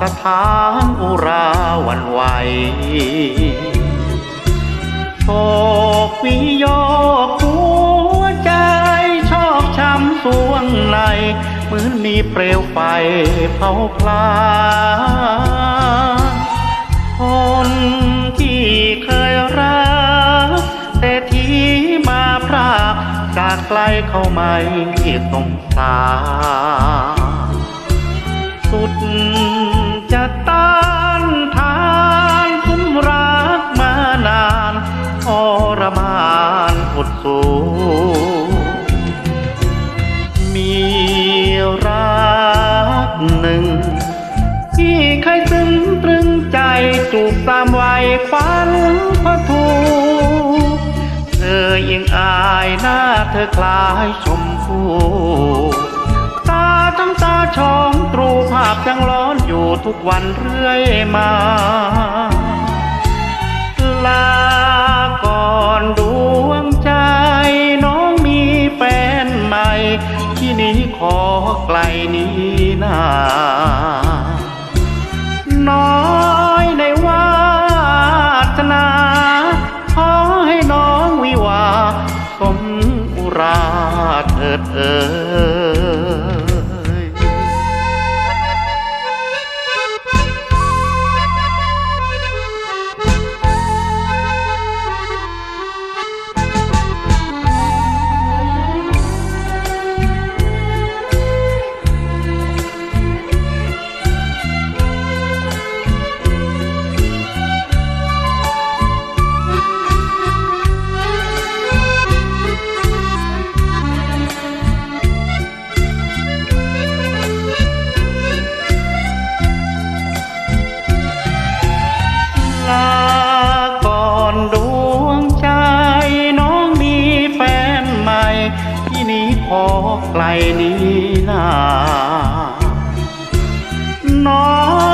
สถานอุราวันไหวโศกวิโยกหัวใจชอกช้ำสวงในเหมือนมีเปลวไฟเผาพลาคนที่เคยรักแต่ที่มาพรากจากไกลเข้าไม่สงสารสุด จะต้านทานคุ้มรักมานานทรมานอดสูมีรักหนึ่ง ที่เคยซึ้งตรึงใจจูบตามวัยควันพระทูเธอยังอายหน้าเธอคล้ายชมพูตาทั้งตา ชองตรูภาพยังร้อนอยู่ทุกวันเรื่อยมา ลาก่อนดวงใจ น้องมีแฟนใหม่ ที่นี้ขอไกลนี้นาน้อยในวาสนาขอให้น้องวิวาสมอุราเถิดเอ่ย ไกลนี้นาน้อง